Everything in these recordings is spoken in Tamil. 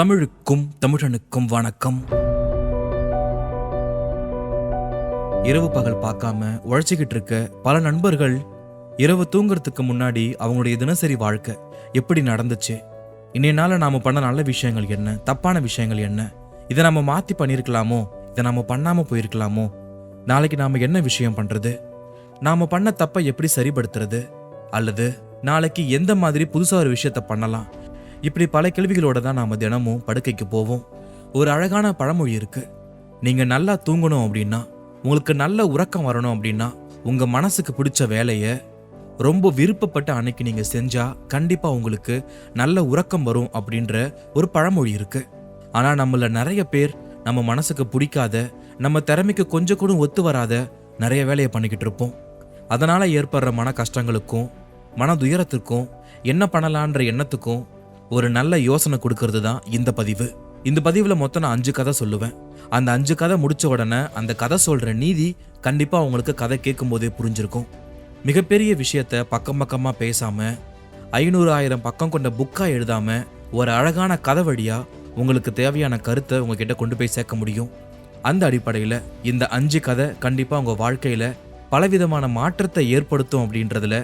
தமிழுக்கும் தமிழனுக்கும் வணக்கம். இரவு பகல் பார்க்காம உழைச்சிக்கிட்டு இருக்க பல நண்பர்கள் இரவு தூங்குறதுக்கு முன்னாடி அவங்களுடைய தினசரி வாழ்க்கை எப்படி நடந்துச்சு? இன்னைய நாள் நாம பண்ண நல்ல விஷயங்கள் என்ன? தப்பான விஷயங்கள் என்ன? இதை நம்ம மாத்தி பண்ணியிருக்கலாமோ? இதை நாம பண்ணாம போயிருக்கலாமோ? நாளைக்கு நாம என்ன விஷயம் பண்றது? நாம பண்ண தப்பை எப்படி சரிப்படுத்துறது? அல்லது நாளைக்கு எந்த மாதிரி புதுசாக ஒரு விஷயத்த பண்ணலாம்? இப்படி பல கேள்விகளோட தான் நாம் தினமும் படுக்கைக்கு போவோம். ஒரு அழகான பழமொழி இருக்கு. நீங்கள் நல்லா தூங்கணும் அப்படின்னா உங்களுக்கு நல்ல உறக்கம் வரணும் அப்படின்னா உங்கள் மனசுக்கு பிடிச்ச வேலையை ரொம்ப விருப்பப்பட்ட அன்னைக்கு நீங்கள் செஞ்சால் கண்டிப்பாக உங்களுக்கு நல்ல உறக்கம் வரும் அப்படின்ற ஒரு பழமொழி இருக்கு. ஆனால் நம்மள நிறைய பேர் நம்ம மனசுக்கு பிடிக்காத நம்ம திறமைக்கு கொஞ்சம் கூட ஒத்து வராத நிறைய வேலையை பண்ணிக்கிட்டு இருப்போம். அதனால் ஏற்படுற மன கஷ்டங்களுக்கும் மன துயரத்துக்கும் என்ன பண்ணலான்ற எண்ணத்துக்கும் ஒரு நல்ல யோசனை கொடுக்கறது தான் இந்த பதிவு. இந்த பதிவில் மொத்தம் நான் அஞ்சு கதை சொல்லுவேன். அந்த அஞ்சு கதை முடிச்ச உடனே அந்த கதை சொல்கிற நீதி கண்டிப்பாக உங்களுக்கு கதை கேட்கும்போதே புரிஞ்சிருக்கும். மிகப்பெரிய விஷயத்த பக்கம் பக்கமாக பேசாமல் ஐநூறு ஆயிரம் பக்கம் கொண்ட புக்காக எழுதாமல் ஒரு அழகான கதை வழியாக உங்களுக்கு தேவையான கருத்தை உங்ககிட்ட கொண்டு போய் சேர்க்க முடியும். அந்த அடிப்படையில் இந்த அஞ்சு கதை கண்டிப்பாக உங்கள் வாழ்க்கையில் பலவிதமான மாற்றத்தை ஏற்படுத்தும் அப்படின்றதுல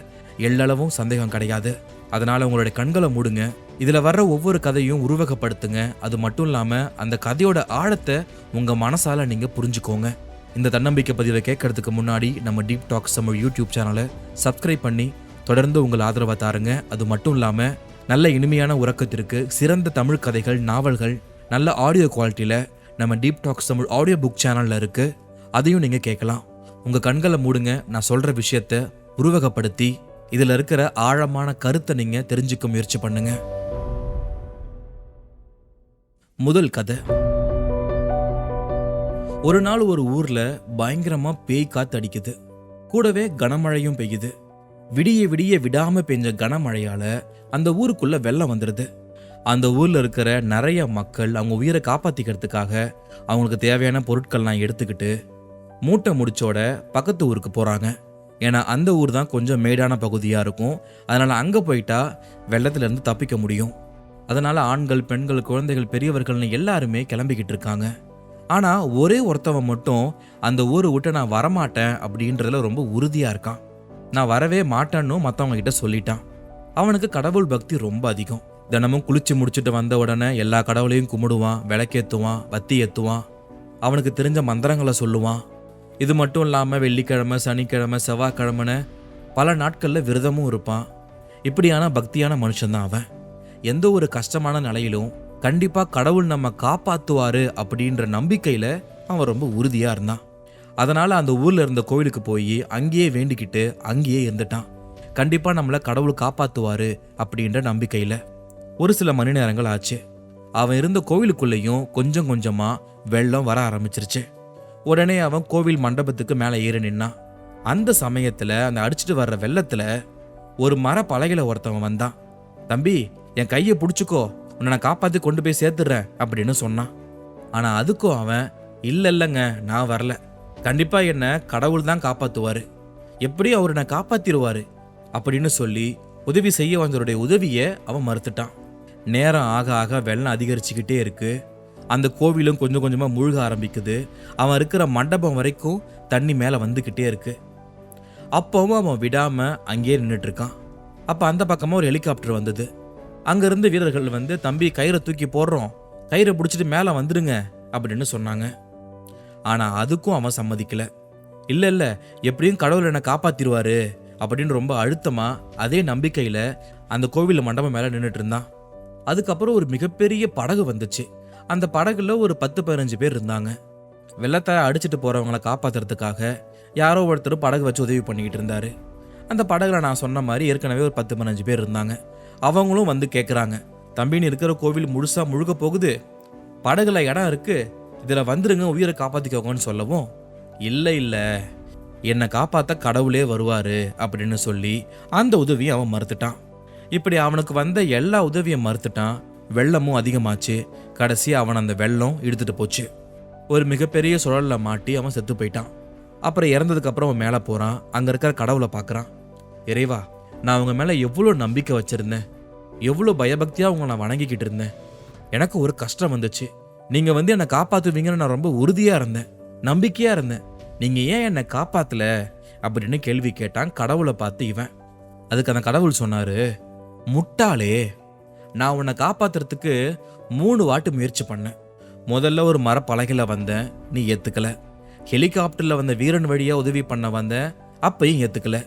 எள்ளளவும் சந்தேகம் கிடையாது. அதனால் உங்களுடைய கண்களை மூடுங்க. இதில் வர்ற ஒவ்வொரு கதையும் உருவகப்படுத்துங்க. அது மட்டும் இல்லாமல் அந்த கதையோட ஆழத்தை உங்கள் மனசால் நீங்கள் புரிஞ்சுக்கோங்க. இந்த தன்னம்பிக்கை பதிவை கேட்கறதுக்கு முன்னாடி நம்ம டீப் டாக்ஸ் தமிழ் யூடியூப் சேனலை சப்ஸ்கிரைப் பண்ணி தொடர்ந்து உங்கள் ஆதரவை தாருங்க. அது மட்டும் இல்லாமல் நல்ல இனிமையான உறக்கத்திற்கு சிறந்த தமிழ் கதைகள் நாவல்கள் நல்ல ஆடியோ குவாலிட்டியில் நம்ம Deep Talks Tamil audio book சேனலில் இருக்குது அதையும் நீங்கள் கேட்கலாம். உங்கள் கண்களை மூடுங்க. நான் சொல்கிற விஷயத்த உருவகப்படுத்தி இதில் இருக்கிற ஆழமான கருத்தை நீங்கள் தெரிஞ்சுக்க முயற்சி பண்ணுங்கள் முதல் கதை. ஒரு நாள் ஒரு ஊர்ல பயங்கரமா பேய் காத்து அடிக்குது கூடவே கனமழையும் பெய்யுது. விடிய விடிய விடாம பெஞ்ச கனமழையால அந்த ஊருக்குள்ள வெள்ளம் வந்துடுது அந்த ஊர்ல இருக்கிற நிறைய மக்கள் அவங்க உயிரை காப்பாத்திக்கிறதுக்காக அவங்களுக்கு தேவையான பொருட்கள்லாம் எடுத்துக்கிட்டு மூட்டை முடிச்சோட பக்கத்து ஊருக்கு போறாங்க. ஏன்னா அந்த ஊர் தான் கொஞ்சம் மேடான பகுதியாக இருக்கும். அதனால் அங்கே போயிட்டா வெள்ளத்துலேருந்து தப்பிக்க முடியும். அதனால் ஆண்கள் பெண்கள் குழந்தைகள் பெரியவர்கள்னு எல்லாருமே கிளம்பிக்கிட்டு இருக்காங்க. ஆனால் ஒரே ஒருத்தவன் மட்டும் அந்த ஊரை விட்டு நான் வரமாட்டேன் அப்படின்றதுல ரொம்ப உறுதியாக இருக்கான். நான் வரவே மாட்டேன்னு மற்றவங்க கிட்ட சொல்லிட்டான். அவனுக்கு கடவுள் பக்தி ரொம்ப அதிகம். தினமும் குளிச்சு முடிச்சுட்டு வந்த உடனே எல்லா கடவுளையும் கும்பிடுவான் விளக்கேற்றுவான் வத்தி ஏற்றுவான் அவனுக்கு தெரிஞ்ச மந்திரங்களை சொல்லுவான். இது மட்டும் இல்லாமல் வெள்ளிக்கிழமை சனிக்கிழமை செவ்வாய்க்கிழமைன்னு பல நாட்களில் விரதமும் இருப்பான். இப்படியான பக்தியான மனுஷன்தான் அவன். எந்த ஒரு கஷ்டமான நிலையிலும் கண்டிப்பாக கடவுள் நம்ம காப்பாற்றுவாரு அப்படின்ற நம்பிக்கையில் அவன் ரொம்ப உறுதியாக இருந்தான். அதனால் அந்த ஊரில் இருந்த கோவிலுக்கு போய் அங்கேயே வேண்டிக்கிட்டு அங்கேயே இருந்துட்டான். கண்டிப்பாக நம்மளை கடவுள் காப்பாற்றுவார் அப்படின்ற நம்பிக்கையில் ஒரு சில மணி நேரங்கள் ஆச்சு. அவன் இருந்த கோவிலுக்குள்ளேயும் கொஞ்சம் கொஞ்சமாக வெள்ளம் வர ஆரம்பிச்சிருச்சு. உடனே அவன் கோவில் மண்டபத்துக்கு மேலே ஏறி நின்னான். அந்த சமயத்தில் அந்த அடிச்சிட்டு வர்ற வெள்ளத்தில் ஒரு மர பலகையில் ஒருத்தவன் வந்தான். தம்பி என் கையை பிடிச்சிக்கோ உன்னை நான் காப்பாற்றி கொண்டு போய் சேர்த்துடுறேன் அப்படின்னு சொன்னான். ஆனால் அதுக்கும் அவன் இல்லை இல்லைங்க நான் வரல. கண்டிப்பாக என்னை கடவுள் தான் காப்பாற்றுவார் எப்படியும் அவர் என்னை காப்பாற்றிடுவார் அப்படின்னு சொல்லி உதவி செய்ய வந்தவருடைய உதவியை அவன் மறுத்துட்டான். நேரம் ஆக ஆக வெள்ளம் அதிகரிச்சுக்கிட்டே இருக்குது அந்த கோவிலும் கொஞ்சம் கொஞ்சமாக முழுக ஆரம்பிக்குது. அவன் இருக்கிற மண்டபம் வரைக்கும் தண்ணி மேலே வந்துக்கிட்டே இருக்கு. அப்போவும் அவன் விடாமல் அங்கேயே நின்றுட்டு இருக்கான். அப்போ அந்த பக்கமாக ஒரு ஹெலிகாப்டர் வந்தது. அங்கேருந்து வீரர்கள் வந்து தம்பி கயிறை தூக்கி போடுறோம். கயிறை பிடிச்சிட்டு மேலே வந்துடுங்க அப்படின்னு சொன்னாங்க. ஆனால் அதுக்கும் அவன் சம்மதிக்கல. இல்லை இல்லை எப்படியும் கடவுள் என்னை காப்பாத்திடுவாரு அப்படின்னு ரொம்ப அழுத்தமாக அதே நம்பிக்கையில் அந்த கோவில் மண்டபம் மேலே நின்றுட்டு இருந்தான். அதுக்கப்புறம் ஒரு மிகப்பெரிய படகு வந்துச்சு. அந்த படகுல ஒரு பத்து பதினஞ்சு பேர் இருந்தாங்க. வெள்ளத்தை அடிச்சிட்டு போகிறவங்கள காப்பாத்துறதுக்காக யாரோ ஒருத்தர் படகு வச்சு உதவி பண்ணிக்கிட்டு இருந்தார். அந்த படகுல நான் சொன்ன மாதிரி ஏற்கனவே ஒரு பத்து பதினஞ்சு பேர் இருந்தாங்க. அவங்களும் வந்து கேட்குறாங்க தம்பின்னு இருக்கிற கோவில் முழுசாக முழுக போகுது. படகுல இடம் இருக்குது இதில் வந்துருங்க உயிரை காப்பாற்றிக்கோங்கன்னு சொல்லவும் இல்லை இல்லை. என்னை காப்பாற்ற கடவுளே வருவார் அப்படின்னு சொல்லி அந்த உதவியை அவன் மறுத்துட்டான். இப்படி அவனுக்கு வந்த எல்லா உதவியும் மறுத்துட்டான். வெள்ளமும் அதிகமாச்சு. கடைசி அவன் அந்த வெள்ளம் இழுத்துட்டு போச்சு. ஒரு மிகப்பெரிய சுழலில் மாட்டி அவன் செத்து போயிட்டான். அப்புறம் இறந்ததுக்கப்புறம் அவன் மேலே போகிறான் அங்கே இருக்கிற கடவுளை பார்க்கறான் இறைவா நான் அவங்க மேலே எவ்வளோ நம்பிக்கை வச்சுருந்தேன். எவ்வளோ பயபக்தியாக அவங்க நான் வணங்கிக்கிட்டு இருந்தேன். எனக்கு ஒரு கஷ்டம் வந்துச்சு. நீங்கள் வந்து என்னை காப்பாற்றுவீங்கன்னு நான் ரொம்ப உறுதியாக இருந்தேன். நம்பிக்கையாக இருந்தேன். நீங்கள் ஏன் என்னை காப்பாற்றல அப்படின்னு கேள்வி கேட்டான் கடவுளை பார்த்து இவன். அதுக்கு அந்த கடவுள் சொன்னார் முட்டாளே நான் உன்னை காப்பாத்துறதுக்கு மூணு வாட்டு முயற்சி பண்ணேன். முதல்ல ஒரு மரப்பலகையில் வந்தேன் நீ ஏற்றுக்கலை ஹெலிகாப்டரில் வந்த வீரன் வழியாக உதவி பண்ண வந்தேன் அப்பையும் ஏற்றுக்கலை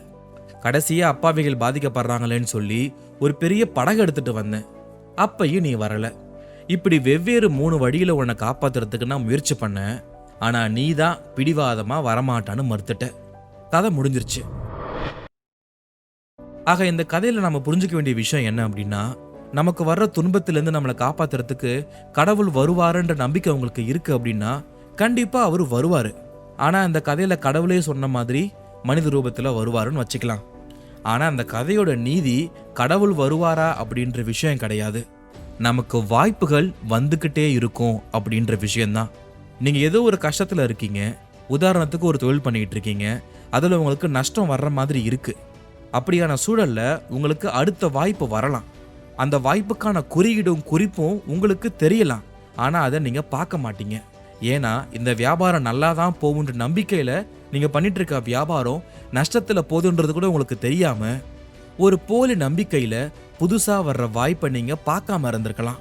கடைசியாக அப்பாவிகள் பாதிக்கப்படுறாங்களேன்னு சொல்லி ஒரு பெரிய படகு எடுத்துட்டு வந்தேன். அப்பையும் நீ வரல. இப்படி வெவ்வேறு மூணு வழியில் உன்னை காப்பாத்துறதுக்கு நான் முயற்சி பண்ணேன். ஆனால் நீ தான் பிடிவாதமாக வரமாட்டான்னு மறுத்துட்ட. கதை முடிஞ்சிருச்சு. ஆக இந்த கதையில் நம்ம புரிஞ்சுக்க வேண்டிய விஷயம் என்ன அப்படின்னா நமக்கு வர்ற துன்பத்திலேருந்து நம்மளை காப்பாத்துறதுக்கு கடவுள் வருவாருன்ற நம்பிக்கை உங்களுக்கு இருக்குது அப்படின்னா கண்டிப்பாக அவர் வருவார். ஆனால் அந்த கதையில் கடவுளே சொன்ன மாதிரி மனித ரூபத்தில் வருவாருன்னு வச்சுக்கலாம். ஆனால் அந்த கதையோட நீதி கடவுள் வருவாரா அப்படின்ற விஷயம் கிடையாது. நமக்கு வாய்ப்புகள் வந்துக்கிட்டே இருக்கும் அப்படின்ற விஷயந்தான் நீங்கள் ஏதோ ஒரு கஷ்டத்தில் இருக்கீங்க உதாரணத்துக்கு ஒரு தொழில் பண்ணிக்கிட்டு இருக்கீங்க அதில் உங்களுக்கு நஷ்டம் வர்ற மாதிரி இருக்குது அப்படியான சூழலில் உங்களுக்கு அடுத்த வாய்ப்பு வரலாம். அந்த வாய்ப்புக்கான குறியீடும் குறிப்பும் உங்களுக்கு தெரியலாம். ஆனால் அதை நீங்கள் பார்க்க மாட்டீங்க. ஏன்னா இந்த வியாபாரம் நல்லா தான் போகுன்ற நம்பிக்கையில் நீங்கள் பண்ணிட்டு இருக்க வியாபாரம் நஷ்டத்தில் போகுதுன்றது கூட உங்களுக்கு தெரியாமல் ஒரு போலி நம்பிக்கையில் புதுசாக வர்ற வாய்ப்பை நீங்கள் பார்க்காம இருந்திருக்கலாம்.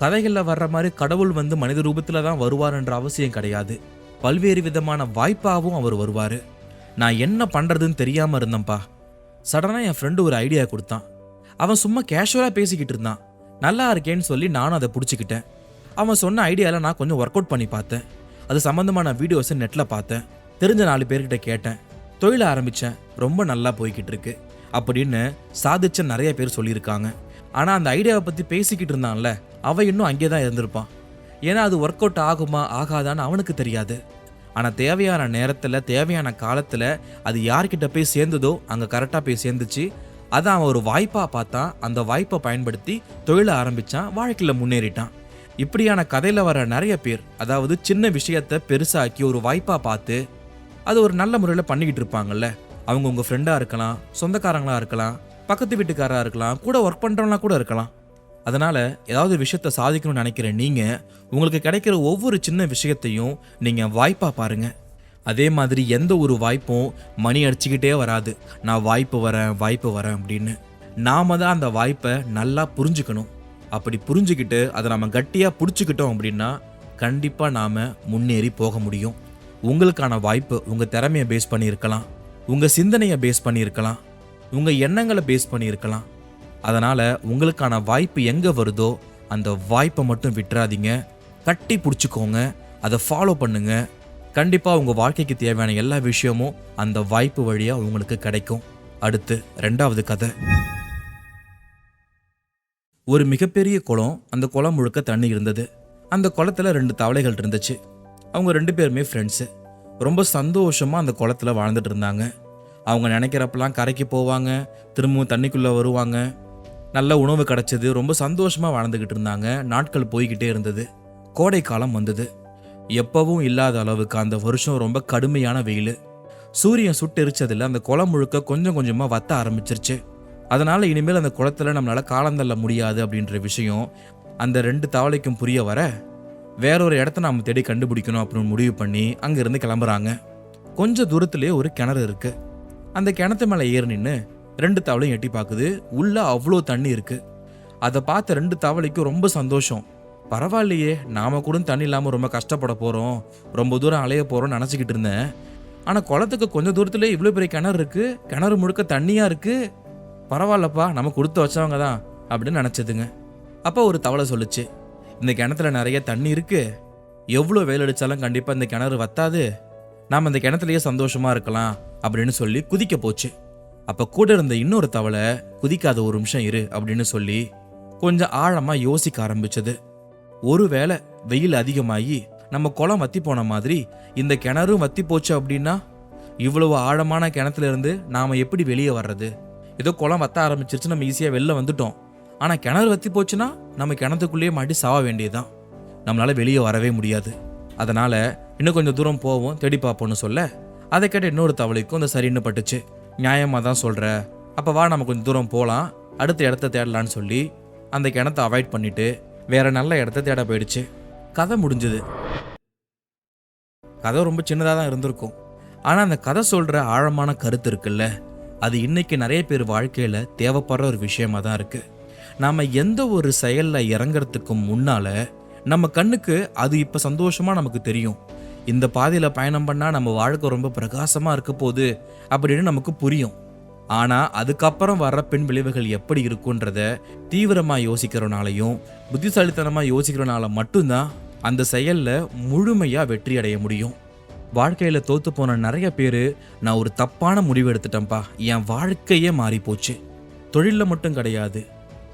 கதைகளில் வர்ற மாதிரி கடவுள் வந்து மனித ரூபத்தில் தான் வருவாருன்ற அவசியம் கிடையாது. பல்வேறு விதமான வாய்ப்பாகவும் அவர் வருவார். நான் என்ன பண்ணுறதுன்னு தெரியாமல் இருந்தேன்ப்பா. சடனாக என் ஃப்ரெண்டு ஒரு ஐடியா கொடுத்தான். அவன் சும்மா கேஷுவலாக பேசிக்கிட்டு இருந்தான். நல்லா இருக்கேன்னு சொல்லி நானும் அதை பிடிச்சிக்கிட்டேன். அவன் சொன்ன ஐடியாவில் நான் கொஞ்சம் ஒர்க் அவுட் பண்ணி பார்த்தேன். அது சம்மந்தமான வீடியோஸை நெட்டில் பார்த்தேன். தெரிஞ்ச நாலு பேர்கிட்ட கேட்டேன். தொழில் ஆரம்பித்தேன் ரொம்ப நல்லா போய்கிட்டு இருக்கு அப்படின்னு சாதிச்ச நிறைய பேர் சொல்லியிருக்காங்க. ஆனால் அந்த ஐடியாவை பற்றி பேசிக்கிட்டு இருந்தான்ல அவன் இன்னும் அங்கே தான் இருந்திருப்பான். ஏன்னா அது ஒர்க் அவுட் ஆகுமா ஆகாதான்னு அவனுக்கு தெரியாது. ஆனால் தேவையான நேரத்தில் தேவையான காலத்தில் அது யார்கிட்ட போய் சேர்ந்ததோ அங்கே கரெக்டாக போய் சேர்ந்துச்சு. அதை அவன் ஒரு வாய்ப்பாக பார்த்தான். அந்த வாய்ப்பை பயன்படுத்தி தொழிலை ஆரம்பித்தான் வாழ்க்கையில் முன்னேறிட்டான். இப்படியான கதையில் வர நிறைய பேர் அதாவது சின்ன விஷயத்த பெருசாக்கி ஒரு வாய்ப்பாக பார்த்து அது ஒரு நல்ல முறையில் பண்ணிக்கிட்டு இருப்பாங்கல்ல. அவங்க உங்கள் ஃப்ரெண்டாக இருக்கலாம் சொந்தக்காரங்களாக இருக்கலாம் பக்கத்து வீட்டுக்காராக இருக்கலாம் கூட ஒர்க் பண்ணுறவங்களா கூட இருக்கலாம். அதனால் ஏதாவது விஷயத்த சாதிக்கணும்னு நினைக்கிற நீங்கள் உங்களுக்கு கிடைக்கிற ஒவ்வொரு சின்ன விஷயத்தையும் நீங்கள் வாய்ப்பாக பாருங்க. அதே மாதிரி எந்த ஒரு வாய்ப்பும் மணி அடிச்சுக்கிட்டே வராது. நான் வாய்ப்பு வரேன் வாய்ப்பு வரேன் அப்படின்னு. நாம தான் அந்த வாய்ப்பை நல்லா புரிஞ்சுக்கணும். அப்படி புரிஞ்சுக்கிட்டு அதை நம்ம கட்டியாக பிடிச்சிக்கிட்டோம் அப்படின்னா கண்டிப்பாக நாம் முன்னேறி போக முடியும். உங்களுக்கான வாய்ப்பு உங்கள் திறமையை பேஸ் பண்ணியிருக்கலாம். உங்கள் சிந்தனையை பேஸ் பண்ணியிருக்கலாம். உங்கள் எண்ணங்களை பேஸ் பண்ணியிருக்கலாம். அதனால் உங்களுக்கான வாய்ப்பு எங்கே வருதோ அந்த வாய்ப்பை மட்டும் விட்டுறாதீங்க. கட்டி பிடிச்சிக்கோங்க. அதை ஃபாலோ பண்ணுங்கள் கண்டிப்பாக உங்கள் வாழ்க்கைக்கு தேவையான எல்லா விஷயமும் அந்த வாய்ப்பு வழியாக உங்களுக்கு கிடைக்கும். அடுத்து ரெண்டாவது கதை. ஒரு மிகப்பெரிய குளம் அந்த குளம் முழுக்க தண்ணி இருந்தது. அந்த குளத்துல ரெண்டு தவளைகள் இருந்துச்சு. அவங்க ரெண்டு பேருமே ஃப்ரெண்ட்ஸு ரொம்ப சந்தோஷமாக அந்த குளத்துல வாழ்ந்துட்டு இருந்தாங்க. அவங்க நினைக்கிறப்பெல்லாம் கரைக்கு போவாங்க திரும்பவும் தண்ணிக்குள்ளே வருவாங்க. நல்ல உணவு கிடச்சிது ரொம்ப சந்தோஷமாக வாழ்ந்துக்கிட்டு இருந்தாங்க. நாட்கள் போய்கிட்டே இருந்தது. கோடை காலம் வந்தது. எப்பவும் இல்லாத அளவுக்கு அந்த வருஷம் ரொம்ப கடுமையான வெயில். சூரியன் சுட்டெரிச்சதுல அந்த குளம் முழுக்க கொஞ்சம் கொஞ்சமாக வத்த ஆரம்பிச்சிருச்சு. அதனால் இனிமேல் அந்த குளத்துல நம்மளால் காலம் தள்ள முடியாது அப்படின்ற விஷயம் அந்த ரெண்டு தவளைக்கும் புரிய வர வேற ஒரு இடத்த நாம தேடி கண்டுபிடிக்கணும் அப்படின்னு முடிவு பண்ணி அங்கேருந்து கிளம்புறாங்க. கொஞ்சம் தூரத்துலேயே ஒரு கிணறு இருக்குது அந்த கிணத்து மேலே ஏறி நின்று ரெண்டு தவளையும் எட்டி பார்க்குது உள்ளே அவ்வளோ தண்ணி இருக்குது அதை பார்த்த ரெண்டு தவளைக்கும் ரொம்ப சந்தோஷம். பரவாயில்லையே நாம் கூட தண்ணி இல்லாமல் ரொம்ப கஷ்டப்பட போகிறோம் ரொம்ப தூரம் அலைய போகிறோம்னு நினச்சிக்கிட்டு இருந்தேன். ஆனால் குளத்துக்கு கொஞ்சம் தூரத்துலேயே இவ்வளோ பெரிய கிணறு இருக்குது கிணறு முழுக்க தண்ணியாக இருக்குது பரவாயில்லப்பா நம்ம கொடுத்து வச்சவங்க தான் அப்படின்னு நினச்சதுங்க. அப்போ ஒரு தவளை சொல்லுச்சு இந்த கிணத்துல நிறைய தண்ணி இருக்கு எவ்வளோ வெயில் அடித்தாலும் கண்டிப்பாக இந்த கிணறு வத்தாது நாம் இந்த கிணத்துலயே சந்தோஷமாக இருக்கலாம் அப்படின்னு சொல்லி குதிக்க போச்சு. அப்போ கூட இருந்த இன்னொரு தவளை குதிக்காத ஒரு நிமிஷம் இரு அப்படின்னு சொல்லி கொஞ்சம் ஆழமாக யோசிக்க ஆரம்பிச்சது. ஒருவேளை வெயில் அதிகமாகி நம்ம குளம் வத்தி போன மாதிரி இந்த கிணறும் வத்தி போச்சு அப்படின்னா இவ்வளவு ஆழமான கிணத்துல இருந்து நாம எப்படி வெளியே வர்றது? ஏதோ குளம் வத்த ஆரம்பிச்சிருச்சு நம்ம ஈஸியாக வெளில வந்துட்டோம். ஆனால் கிணறு வத்தி போச்சுன்னா நம்ம கிணத்துக்குள்ளேயே மாட்டி சாவ வேண்டியதுதான். நம்மளால் வெளியே வரவே முடியாது. அதனால் இன்னும் கொஞ்சம் தூரம் போவோம் தேடி பார்ப்போம்னு சொல்ல அதை கேட்ட இன்னொரு தவளைக்கும் அந்த சரின்னு பட்டுச்சு நியாயமாக தான் சொல்கிற அப்போ வா நம்ம கொஞ்சம் தூரம் போகலாம் அடுத்த இடத்த தேடலான்னு சொல்லி அந்த கிணத்தை அவாய்ட் பண்ணிட்டு வேற நல்ல இடத்த தேட போயிடுச்சு. கதை முடிஞ்சது. கதை ரொம்ப சின்னதாக தான் இருந்திருக்கும். ஆனால் அந்த கதை சொல்கிற ஆழமான கருத்து இருக்குல்ல அது இன்றைக்கி நிறைய பேர் வாழ்க்கையில் தேவைப்படுற ஒரு விஷயமா தான் இருக்குது நாம் எந்த ஒரு செயலில் இறங்கிறதுக்கு முன்னால் நம்ம கண்ணுக்கு அது இப்போ சந்தோஷமாக நமக்கு தெரியும். இந்த பாதையில் பயணம் பண்ணால் நம்ம வாழ்க்கை ரொம்ப பிரகாசமாக இருக்க போகுது அப்படின்னு நமக்கு புரியும். ஆனால் அதுக்கப்புறம் வர்ற பின் விளைவுகள் எப்படி இருக்குன்றத தீவிரமாக யோசிக்கிறனாலையும் புத்திசாலித்தனமாக யோசிக்கிறனால மட்டும்தான் அந்த செயலில் முழுமையாக வெற்றி அடைய முடியும். வாழ்க்கையில் தோத்து போன நிறைய பேர் நான் ஒரு தப்பான முடிவு எடுத்துட்டேன்ப்பா. என் வாழ்க்கையே மாறி போச்சு. தொழிலில் மட்டும் கிடையாது.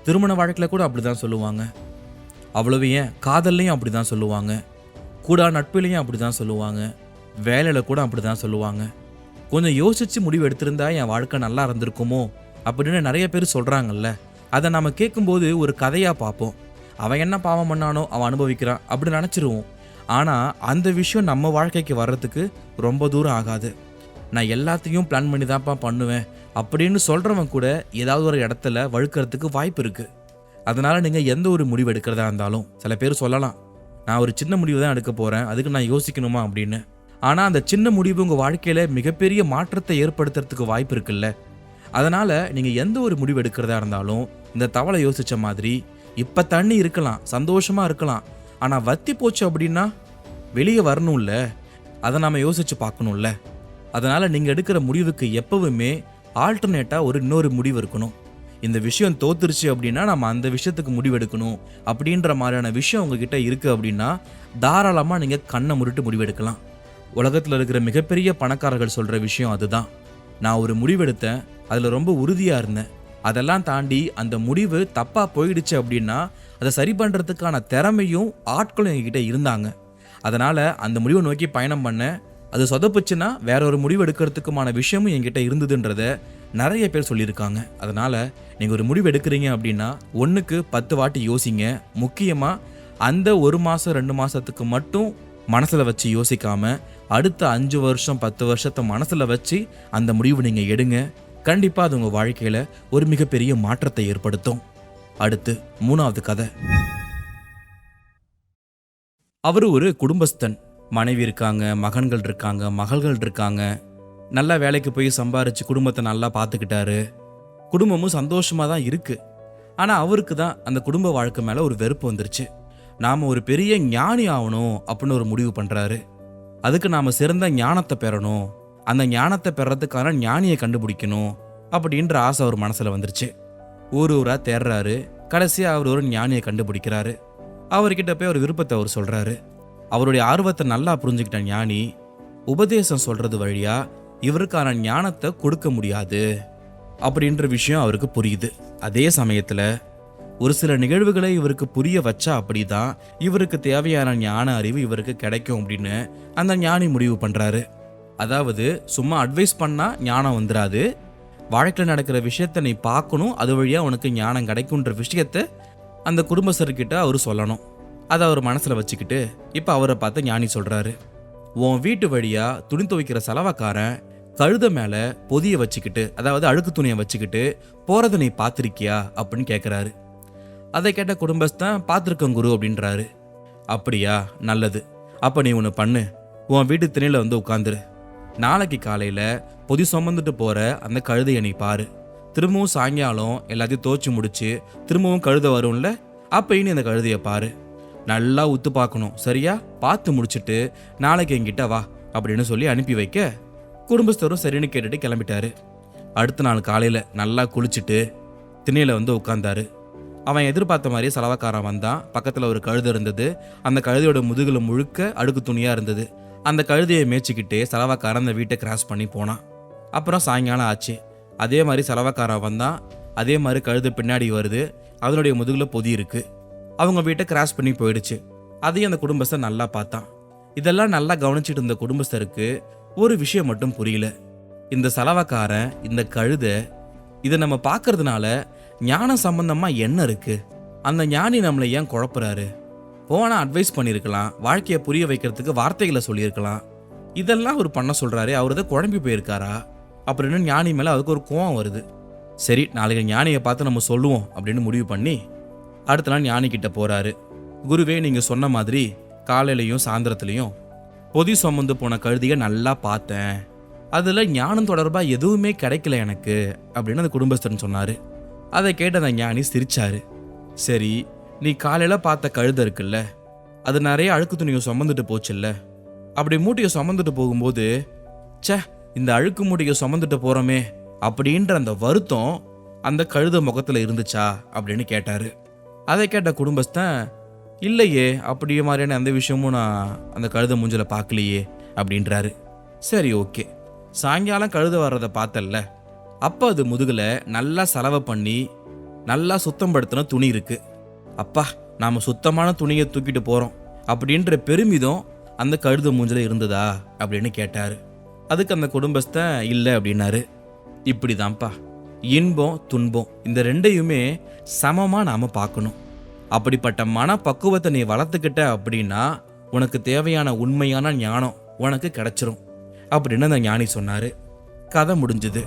திருமண வாழ்க்கையில் கூட அப்படி தான் சொல்லுவாங்க. அவ்வளவு ஏன்? காதல்லையும் அப்படி தான் சொல்லுவாங்க. கூடா நட்பிலையும் அப்படி தான் சொல்லுவாங்க. வேலையில் கூட அப்படி தான் சொல்லுவாங்க. கொஞ்சம் யோசித்து முடிவு எடுத்திருந்தா என் வாழ்க்கை நல்லா இருந்திருக்குமோ? அப்படின்னு நிறைய பேர் சொல்கிறாங்கல்ல அதை நம்ம கேட்கும்போது ஒரு கதையாக பார்ப்போம். அவன் என்ன பாவம் பண்ணானோ அவன் அனுபவிக்கிறான். அப்படின்னு நினச்சிருவோம். ஆனால் அந்த விஷயம் நம்ம வாழ்க்கைக்கு வர்றதுக்கு ரொம்ப தூரம் ஆகாது. நான் எல்லாத்தையும் பிளான் பண்ணி தான்ப்பா பண்ணுவேன். அப்படின்னு சொல்கிறவன் கூட ஏதாவது ஒரு இடத்துல வழுக்கிறதுக்கு வாய்ப்பு இருக்குது அதனால் நீங்கள் எந்த ஒரு முடிவு எடுக்கிறதா இருந்தாலும் சில பேர் சொல்லலாம் நான் ஒரு சின்ன முடிவு தான் எடுக்க போகிறேன் அதுக்கு நான் யோசிக்கணுமா? அப்படின்னு. ஆனால் அந்த சின்ன முடிவு உங்கள் வாழ்க்கையில் மிகப்பெரிய மாற்றத்தை ஏற்படுத்துறதுக்கு வாய்ப்பு இருக்குல்ல. அதனால் நீங்கள் எந்த ஒரு முடிவு எடுக்கிறதா இருந்தாலும் இந்த தவளை யோசித்த மாதிரி இப்போ தண்ணி இருக்கலாம் சந்தோஷமாக இருக்கலாம் ஆனால் வத்தி போச்சு அப்படின்னா வெளியே வரணும்ல? அதை நாம் யோசிச்சு பார்க்கணும்ல? அதனால் நீங்கள் எடுக்கிற முடிவுக்கு எப்பவுமே ஆல்டர்னேட்டாக ஒரு இன்னொரு முடிவு இருக்கணும். இந்த விஷயம் தோத்துருச்சு அப்படின்னா நம்ம அந்த விஷயத்துக்கு முடிவெடுக்கணும் அப்படின்ற மாதிரியான விஷயம் உங்ககிட்ட இருக்குது அப்படின்னா தாராளமாக நீங்கள் கண்ணை முறிட்டு முடிவெடுக்கலாம் உலகத்தில் இருக்கிற மிகப்பெரிய பணக்காரர்கள் சொல்கிற விஷயம் அதுதான். நான் ஒரு முடிவெடுத்தேன் அதில் ரொம்ப உறுதியாக இருந்தேன். அதெல்லாம் தாண்டி அந்த முடிவு தப்பாக போயிடுச்சு அப்படின்னா அதை சரி பண்ணுறதுக்கான திறமையும் ஆட்களும் எங்ககிட்ட இருந்தாங்க. அதனால் அந்த முடிவை நோக்கி பயணம் பண்ணேன் அது சொதப்புச்சுன்னா வேற ஒரு முடிவு எடுக்கிறதுக்குமான விஷயமும் என்கிட்ட இருந்ததுன்றத நிறைய பேர் சொல்லியிருக்காங்க. அதனால் நீங்கள் ஒரு முடிவு எடுக்கிறீங்க அப்படின்னா ஒன்றுக்கு பத்து வாட்டி யோசிங்க. முக்கியமாக அந்த ஒரு மாதம் ரெண்டு மாதத்துக்கு மட்டும் மனசில் வச்சு யோசிக்காமல் அடுத்த அஞ்சு வருஷம் பத்து வருஷத்தை மனசில் வச்சு அந்த முடிவு நீங்கள் எடுங்க. கண்டிப்பாக அது உங்கள் வாழ்க்கையில் ஒரு மிகப்பெரிய மாற்றத்தை ஏற்படுத்தும். அடுத்து மூணாவது கதை. அவர் ஒரு குடும்பஸ்தன். மனைவி இருக்காங்க மகன்கள் இருக்காங்க மகள்கள் இருக்காங்க. நல்லா வேலைக்கு போய் சம்பாரிச்சு குடும்பத்தை நல்லா பார்த்துக்கிட்டாரு குடும்பமும் சந்தோஷமாக தான் இருக்குது ஆனால் அவருக்கு தான் அந்த குடும்ப வாழ்க்கை மேலே ஒரு வெறுப்பு வந்துருச்சு. நாம் ஒரு பெரிய ஞானி ஆகணும் அப்படின்னு ஒரு முடிவு பண்ணுறாரு அதுக்கு நாம் சிறந்த ஞானத்தை பெறணும். அந்த ஞானத்தை பெறறதுக்கான ஞானியை கண்டுபிடிக்கணும் அப்படின்ற ஆசை அவர் மனசில் வந்துருச்சு. ஊர் ஊராக தேடுறாரு கடைசியாக அவர் ஒரு ஞானியை கண்டுபிடிக்கிறாரு. அவர்கிட்ட போய் ஒரு விருப்பத்தை அவர் சொல்கிறாரு அவருடைய ஆர்வத்தை நல்லா புரிஞ்சுக்கிட்ட ஞானி உபதேசம் சொல்கிறது வழியாக இவருக்கான ஞானத்தை கொடுக்க முடியாது. அப்படின்ற விஷயம் அவருக்கு புரியுது. அதே சமயத்தில் ஒரு சில நிகழ்வுகளை இவருக்கு புரிய வச்சா அப்படிதான் இவருக்கு தேவையான ஞான அறிவு இவருக்கு கிடைக்கும் அப்படின்னு அந்த ஞானி முடிவு பண்ணுறாரு அதாவது சும்மா அட்வைஸ் பண்ணால் ஞானம் வந்துடாது வாழ்க்கையில் நடக்கிற விஷயத்தை நீ பார்க்கணும். அது வழியாக உனக்கு ஞானம் கிடைக்குன்ற விஷயத்த அந்த குடும்பஸ்தர்கிட்ட அவர் சொல்லணும். அதை அவர் மனசில் வச்சுக்கிட்டு இப்போ அவரை பார்த்து ஞானி சொல்கிறாரு உன் வீட்டு வழியாக துணி துவைக்கிற செலவக்காரன் கழுத மேலே பொதிய வச்சுக்கிட்டு அதாவது அழுக்கு துணியை வச்சுக்கிட்டு போகிறத நீ பார்த்துருக்கியா? அப்படின்னு கேட்குறாரு அதை கேட்ட குடும்பஸ்தான் பார்த்துருக்கேன் குரு அப்படின்றாரு. அப்படியா? நல்லது. அப்போ நீ ஒன்று பண்ணு. உன் வீட்டு திணையில் வந்து உட்காந்துரு. நாளைக்கு காலையில் பொதி சுமந்துட்டு போகிற அந்த கழுதையை நீ பாரு. திரும்பவும் சாயங்காலம் எல்லாத்தையும் தோச்சு முடிச்சு திரும்பவும் கழுதை வரும்ல அப்போ இனி அந்த கழுதையை பாரு. நல்லா உத்து பார்க்கணும் சரியா? பார்த்து முடிச்சுட்டு நாளைக்கு என்கிட்ட வா அப்படின்னு சொல்லி அனுப்பி வைக்க குடும்பஸ்தரும் சரின்னு கேட்டுட்டு கிளம்பிட்டாரு. அடுத்த நாள் காலையில் நல்லா குளிச்சுட்டு திண்ணையில் வந்து உட்காந்தாரு அவன் எதிர்பார்த்த மாதிரி செலவக்காரன் வந்தான். பக்கத்தில் ஒரு கழுதை இருந்தது. அந்த கழுதையோட முதுகில் முழுக்க அடுக்கு துணியாக இருந்தது. அந்த கழுதையை மேய்ச்சிக்கிட்டே செலவக்காரன் அந்த வீட்டை கிராஸ் பண்ணி போனான். அப்புறம் சாயங்காலம் ஆச்சு. அதே மாதிரி செலவக்காரன் வந்தான். அதே மாதிரி கழுதை பின்னாடி வருது. அதனுடைய முதுகில் பொதி இருக்கு. அவங்க வீட்டை கிராஸ் பண்ணி போயிடுச்சு. அதையும் அந்த குடும்பஸ்தர் நல்லா பார்த்தான். இதெல்லாம் நல்லா கவனிச்சிட்டு இருந்த குடும்பஸ்தருக்கு ஒரு விஷயம் மட்டும் புரியல. இந்த செலவக்காரன் இந்த கழுதை இதை நம்ம பார்க்கறதுனால ஞானம் சம்பந்தமாக என்ன இருக்குது அந்த ஞானி நம்மளை ஏன் குழப்புறாரு? போனா அட்வைஸ் பண்ணியிருக்கலாம் வாழ்க்கையை புரிய வைக்கிறதுக்கு வார்த்தைகளை சொல்லியிருக்கலாம். இதெல்லாம் அவர் பண்ண சொல்கிறாரு அவர் தான் குழம்பி போயிருக்காரா? அப்படின்னு ஞானி மேலே அதுக்கு ஒரு கோவம் வருது. சரி நாளைக்கு ஞானியை பார்த்து நம்ம சொல்லுவோம் அப்படின்னு முடிவு பண்ணி அடுத்த நாள் ஞானிக்கிட்ட போகிறாரு குருவே நீங்கள் சொன்ன மாதிரி காலையிலையும் சாயந்தரத்துலையும் பொதி சுமந்து போன கழுதியை நல்லா பார்த்தேன். அதில் ஞானம் தொடர்பாக எதுவுமே கிடைக்கல எனக்கு அப்படின்னு அந்த குடும்பஸ்தன் சொன்னார். அதை கேட்ட அந்த ஞானி சிரிச்சாரு. சரி நீ காலையில் பார்த்த கழுதை இருக்குல்ல? அது நிறைய அழுக்கு துணியை சுமந்துட்டு போச்சுல்ல? அப்படி மூட்டையை சுமந்துட்டு போகும்போது ச்சே இந்த அழுக்கு மூட்டையை சுமந்துட்டு போகிறோமே அப்படின்ற அந்த வருத்தம் அந்த கழுத முகத்தில் இருந்துச்சா? அப்படின்னு கேட்டார். அதை கேட்ட குடும்பஸ்தன் இல்லையே அப்படியே மாதிரியான எந்த விஷயமும் நான் அந்த கழுத மூஞ்சில் பார்க்கலையே அப்படின்றாரு. சரி ஓகே. சாயங்காலம் கழுத வர்றதை பார்த்தல்ல. அப்போ அது முதுகில் நல்லா செலவை பண்ணி நல்லா சுத்தம் படுத்தின துணி இருக்குது அப்பா நாம் சுத்தமான துணியை தூக்கிட்டு போகிறோம் அப்படின்ற பெருமிதம் அந்த கழுத மூஞ்சில் இருந்ததா? அப்படின்னு கேட்டார். அதுக்கு அந்த குடும்பஸ்தன் இல்லை அப்படின்னாரு. இப்படிதான்ப்பா. இன்பம் துன்பம் இந்த ரெண்டையுமே சமமாக நாம் பார்க்கணும். அப்படிப்பட்ட மனப்பக்குவத்தை நீ வளர்த்துக்கிட்ட அப்படின்னா உனக்கு தேவையான உண்மையான ஞானம் உனக்கு கிடைச்சிரும் அப்படின்னு அந்த ஞானி சொன்னார். கதை முடிஞ்சுது.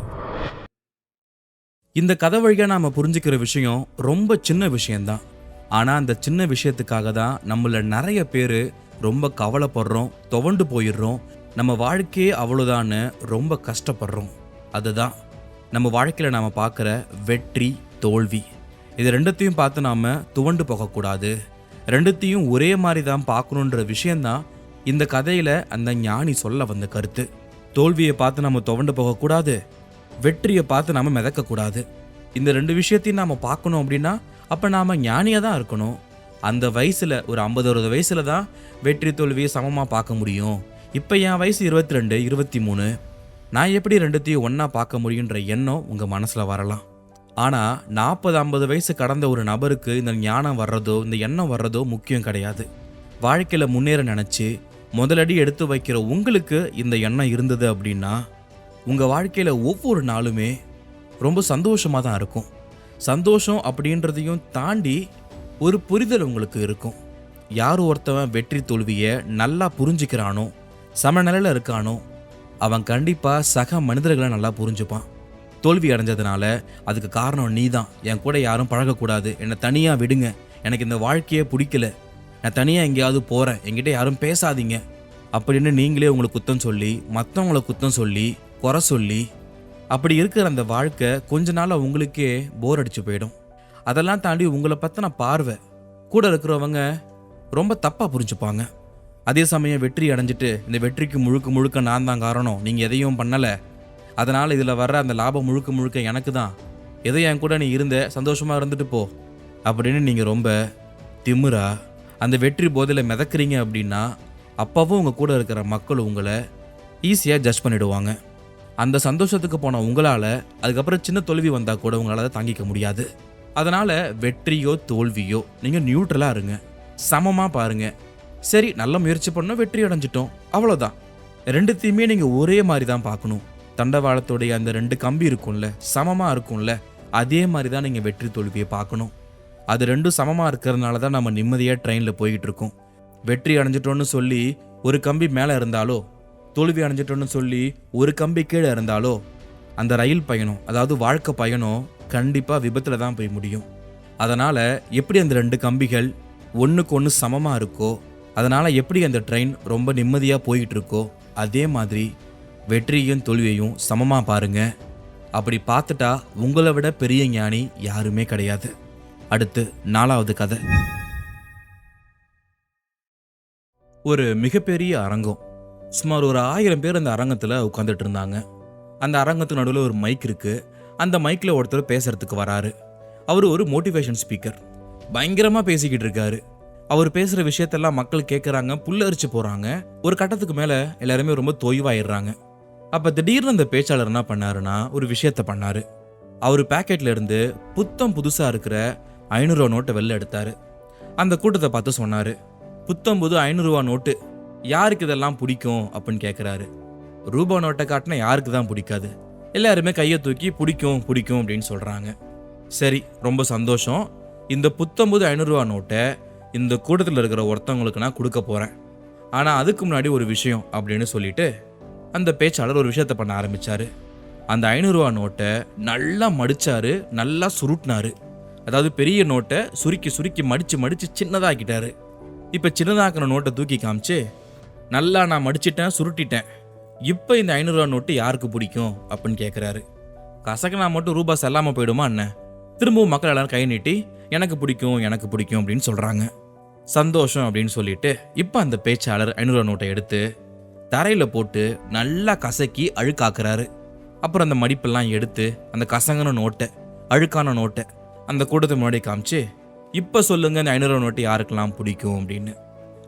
இந்த கதை வழியாக நாம் புரிஞ்சுக்கிற விஷயம் ரொம்ப சின்ன விஷயம்தான். ஆனால் அந்த சின்ன விஷயத்துக்காக தான் நம்மள நிறைய பேர் ரொம்ப கவலைப்படுறோம் துவண்டு போயிடுறோம். நம்ம வாழ்க்கையே அவ்வளோதான்னு ரொம்ப கஷ்டப்படுறோம். அதுதான் நம்ம வாழ்க்கையில் நாம் பார்க்குற வெற்றி தோல்வி. இது ரெண்டுத்தையும் பார்த்து நாம் துவண்டு போகக்கூடாது. ரெண்டுத்தையும் ஒரே மாதிரி தான் பார்க்கணுன்ற விஷயந்தான் இந்த கதையில் அந்த ஞானி சொல்ல வந்த கருத்து. தோல்வியை பார்த்து நம்ம துவண்டு போகக்கூடாது வெற்றியை பார்த்து நாம் மிதக்கக்கூடாது. இந்த ரெண்டு விஷயத்தையும் நாம் பார்க்கணும் அப்படின்னா அப்போ நாம் ஞானியாக தான் இருக்கணும். அந்த வயசில் ஒரு ஐம்பது அறுபது வயசில் தான் வெற்றி தோல்வியை சமமாக பார்க்க முடியும். இப்போ என் வயசு இருபத்தி ரெண்டு இருபத்தி மூணு நான் எப்படி ரெண்டுத்தையும் ஒன்றா பார்க்க முடியுன்ற எண்ணம் உங்கள் மனசில் வரலாம். ஆனால் நாற்பது ஐம்பது வயசு கடந்த ஒரு நபருக்கு இந்த ஞானம் வர்றதோ இந்த எண்ணம் வர்றதோ முக்கியம் கிடையாது. வாழ்க்கையில் முன்னேற நினச்சி முதலடி எடுத்து வைக்கிற உங்களுக்கு இந்த எண்ணம் இருந்தது அப்படின்னா உங்கள் வாழ்க்கையில் ஒவ்வொரு நாளுமே ரொம்ப சந்தோஷமாக தான் இருக்கும். சந்தோஷம் அப்படின்றதையும் தாண்டி ஒரு புரிதல் உங்களுக்கு இருக்கும். யார் ஒருத்தவன் வெற்றி தோல்வியை நல்லா புரிஞ்சுக்கிறானோ சமநிலையில் இருக்கானோ அவன் கண்டிப்பாக சக மனிதர்களை நல்லா புரிஞ்சுப்பான். தோல்வி அடைஞ்சதுனால அதுக்கு காரணம் நீ தான் என் கூட யாரும் பழகக்கூடாது. என்னை தனியாக விடுங்க. எனக்கு இந்த வாழ்க்கையே பிடிக்கல. நான் தனியாக எங்கேயாவது போகிறேன் என்கிட்ட யாரும் பேசாதீங்க. அப்படின்னு நீங்களே உங்களுக்கு குத்தம் சொல்லி மற்றவங்களை குத்தம் சொல்லி குறை சொல்லி அப்படி இருக்கிற அந்த வாழ்க்கை கொஞ்ச நாள் உங்களுக்கே போர் அடிச்சு போயிடும். அதெல்லாம் தாண்டி உங்களை பற்றின பார்வை கூட இருக்கிறவங்க ரொம்ப தப்பாக புரிஞ்சுப்பாங்க. அதே சமயம் வெற்றி அடைஞ்சிட்டு இந்த வெற்றிக்கு முழுக்க முழுக்க நான் தான் காரணம் நீங்கள் எதையும் பண்ணலை. அதனால் இதில் வர்ற அந்த லாபம் முழுக்க முழுக்க எனக்கு தான். எதோ என் கூட நீ இருந்த சந்தோஷமாக இருந்துட்டு போ அப்படின்னு நீங்கள் ரொம்ப திமுறா அந்த வெற்றி போதையில் மிதக்குறீங்க அப்படின்னா அப்போவும் உங்கள் கூட இருக்கிற மக்கள் உங்களை ஈஸியாக ஜட்ஜ் பண்ணிடுவாங்க. அந்த சந்தோஷத்துக்கு போன உங்களால் அதுக்கப்புறம் சின்ன தோல்வி வந்தால் கூட உங்களால் அதை தாங்கிக்க முடியாது. அதனால் வெற்றியோ தோல்வியோ நீங்கள் நியூட்ரலாக இருங்க. சமமாக பாருங்க. சரி நல்ல முயற்சி பண்ணோம் வெற்றி அடைஞ்சிட்டோம். அவ்வளோதான் ரெண்டுத்தையுமே நீங்கள் ஒரே மாதிரி தான் பார்க்கணும். தண்டவாளத்துடைய அந்த ரெண்டு கம்பி இருக்கும்ல சமமாக இருக்கும்ல அதே மாதிரி தான் நீங்கள் வெற்றி தோல்வியை பார்க்கணும். அது ரெண்டும் சமமாக இருக்கிறதுனால தான் நம்ம நிம்மதியாக ட்ரெயினில் போய்கிட்டு இருக்கோம். வெற்றி அடைஞ்சிட்டோன்னு சொல்லி ஒரு கம்பி மேலே இருந்தாலோ தோல்வி அடைஞ்சிட்டோன்னு சொல்லி ஒரு கம்பி கீழே இருந்தாலோ அந்த ரயில் பயணம் அதாவது வாழ்க்கை பயணம் கண்டிப்பாக விபத்தில் தான் போய் முடியும். அதனால் எப்படி அந்த ரெண்டு கம்பிகள் ஒன்றுக்கு ஒன்று சமமாக இருக்கோ அதனால் எப்படி அந்த ட்ரெயின் ரொம்ப நிம்மதியாக போய்கிட்டு இருக்கோ அதே மாதிரி வெற்றியும் தோல்வியையும் சமமாக பாருங்க. அப்படி பார்த்துட்டா உங்களை விட பெரிய ஞானி யாருமே கிடையாது. அடுத்து நாலாவது கதை. ஒரு மிகப்பெரிய அரங்கம். சுமார் ஒரு ஆயிரம் பேர் அந்த அரங்கத்தில் உட்காந்துட்டு இருந்தாங்க. அந்த அரங்கத்து நடுவில் ஒரு மைக் இருக்குது அந்த மைக்கில் ஒருத்தர் பேசுறதுக்கு வராரு. அவர் ஒரு மோட்டிவேஷன் ஸ்பீக்கர் பயங்கரமாக பேசிக்கிட்டு இருக்காரு. அவர் பேசுகிற விஷயத்தெல்லாம் மக்கள் கேட்குறாங்க புல்லரிச்சு போகிறாங்க ஒரு கட்டத்துக்கு மேலே எல்லாருமே ரொம்ப தொய்வாயிடுறாங்க. அப்போ திடீர்னு அந்த பேச்சாளர் என்ன பண்ணாருன்னா ஒரு விஷயத்த பண்ணார். அவர் பேக்கெட்ல இருந்து புத்தம் புதுசாக இருக்கிற ஐநூறுரூவா நோட்டை வெளில எடுத்தார். அந்த கூட்டத்தை பார்த்து சொன்னார். புத்தம் புது ஐநூறுரூவா நோட்டு யாருக்கு இதெல்லாம் பிடிக்கும் அப்படின்னு கேட்குறாரு ரூபா நோட்டை காட்டினா யாருக்கு தான் பிடிக்காது. எல்லாருமே கையை தூக்கி பிடிக்கும் பிடிக்கும் அப்படின்னு சொல்கிறாங்க சரி ரொம்ப சந்தோஷம். இந்த புத்தம்புது ஐநூறுரூவா நோட்டை இந்த கூட்டத்தில் இருக்கிற ஒருத்தவங்களுக்கு நான் கொடுக்க போகிறேன் ஆனால் அதுக்கு முன்னாடி ஒரு விஷயம் அப்படின்னு சொல்லிட்டு அந்த பேச்சாளர் ஒரு விஷயத்த பண்ண ஆரம்பித்தார் அந்த ஐநூறுரூவா நோட்டை நல்லா மடிச்சாரு நல்லா சுருட்டினாரு. அதாவது பெரிய நோட்டை சுருக்கி சுருக்கி மடித்து மடித்து சின்னதாக்கிட்டாரு. இப்போ சின்னதாக்கின நோட்டை தூக்கி காமிச்சு நல்லா நான் மடிச்சிட்டேன் சுருட்டிட்டேன். இப்போ இந்த ஐநூறுரூவா நோட்டு யாருக்கு பிடிக்கும்? அப்படின்னு கேட்குறாரு கசக்கனா மட்டும் ரூபா செல்லாமல் போயிடுமா அண்ணன் திரும்பவும் மக்கள் எல்லாரும் கை நீட்டி எனக்கு பிடிக்கும் எனக்கு பிடிக்கும் அப்படின்னு சொல்கிறாங்க சந்தோஷம் அப்படின்னு சொல்லிட்டு இப்போ அந்த பேச்சாளர் ஐநூறுரூவா நோட்டை எடுத்து தரையில் போட்டு நல்லா கசக்கி அழுக்காக்குறாரு. அப்புறம் அந்த மடிப்பெல்லாம் எடுத்து அந்த கசங்கின நோட்டை அழுக்கான நோட்டை அந்த கூட்டத்தை முன்னாடி காமிச்சு இப்போ சொல்லுங்கள் இந்த ஐநூறுரூவா நோட்டு யாருக்கெல்லாம் பிடிக்கும்? அப்படின்னு.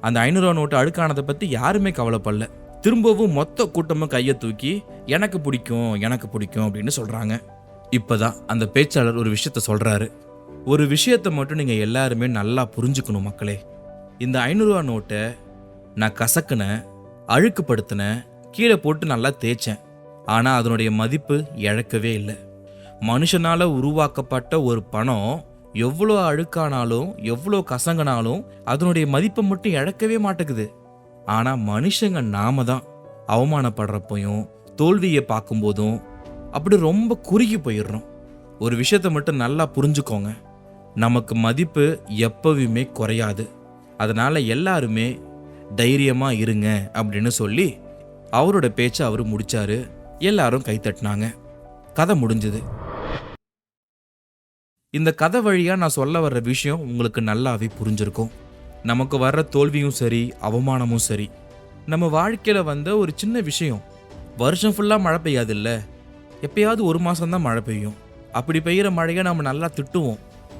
அந்த ஐநூறுவா நோட்டு அழுக்கானதை பற்றி யாருமே கவலைப்படல. திரும்பவும் மொத்த கூட்டமும் கையை தூக்கி எனக்கு பிடிக்கும் எனக்கு பிடிக்கும் அப்படின்னு சொல்கிறாங்க இப்போதான் அந்த பேச்சாளர் ஒரு விஷயத்த சொல்கிறாரு ஒரு விஷயத்தை மட்டும் நீங்கள் எல்லாருமே நல்லா புரிஞ்சுக்கணும் மக்களே. இந்த ஐநூறுரூவா நோட்டை நான் கசக்குனேன் அழுக்குப்படுத்தினேன் கீழே போட்டு நல்லா தேய்ச்சேன். ஆனால் அதனுடைய மதிப்பு இழக்கவே இல்லை. மனுஷனால் உருவாக்கப்பட்ட ஒரு பணம் எவ்வளோ அழுக்கானாலும் எவ்வளோ கசங்கினாலும் அதனுடைய மதிப்பை மட்டும் இழக்கவே மாட்டேங்குது. ஆனால் மனுஷங்க நாம தான். அவமானப்படுறப்பையும் தோல்வியை பார்க்கும்போதும் அப்படி ரொம்ப குறுகி போயிடுறோம். ஒரு விஷயத்த மட்டும் நல்லா புரிஞ்சுக்கோங்க. நமக்கு மதிப்பு எப்பவுமே குறையாது. அதனால் எல்லாருமே தைரியமாக இருங்க அப்படின்னு சொல்லி அவரோட பேச்சை அவர் முடித்தார் எல்லாரும் கைத்தட்டினாங்க கதை முடிஞ்சுது. இந்த கதை வழியாக நான் சொல்ல வர்ற விஷயம் உங்களுக்கு நல்லாவே புரிஞ்சிருக்கும். நமக்கு வர்ற தோல்வியும் சரி அவமானமும் சரி. நம்ம வாழ்க்கையில் வந்த ஒரு சின்ன விஷயம். வருஷம் ஃபுல்லாக மழை பெய்யாதுல்ல? எப்பயாவது ஒரு மாதம் தான் மழை பெய்யும். அப்படி பெய்யுற மழையை நம்ம நல்லா திட்டுவோம்.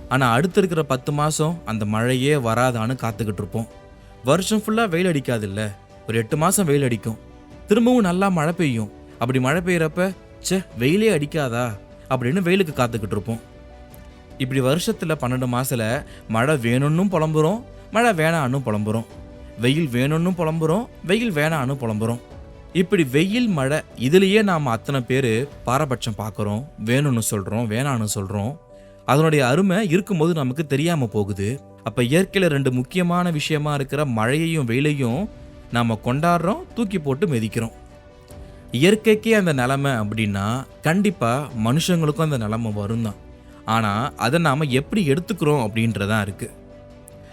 ஆனால் அடுத்து இருக்கிற பத்து மாதம் அந்த மழையே வராதான்னு காத்துக்கிட்டு இருப்போம். வருஷம் ஃபுல்லாக வெயில் அடிக்காதுல்ல? ஒரு எட்டு மாதம் வெயில் அடிக்கும். திரும்பவும் நல்லா மழை பெய்யும். அப்படி மழை பெய்கிறப்ப ச்சே வெயிலே அடிக்காதா? அப்படின்னு வெயிலுக்கு காத்துக்கிட்டு இருப்போம். இப்படி வருஷத்தில் பன்னெண்டு மாதத்தில் மழை வேணும்னு புலம்புறோம் மழை வேணான்னு புலம்புறோம். வெயில் வேணும்னு புலம்புறோம் வெயில் வேணான்னு புலம்புறோம். இப்படி வெயில் மழை இதுலேயே நாம் அத்தனை பேர் பாரபட்சம் பார்க்குறோம் வேணும்னு சொல்கிறோம் வேணான்னு சொல்கிறோம் அதனுடைய அருமை இருக்கும்போது நமக்கு தெரியாமல் போகுது. அப்போ இயற்கையில் ரெண்டு முக்கியமான விஷயமா இருக்கிற மழையையும் வெயிலையும் நாம் கொண்டாடுறோம் தூக்கி போட்டு மிதிக்கிறோம். இயற்கைக்கே அந்த நிலமை அப்படின்னா கண்டிப்பாக மனுஷங்களுக்கும் அந்த நிலமை வரும் தான் ஆனால் அதை நாம் எப்படி எடுத்துக்கிறோம் அப்படின்றதான் இருக்குது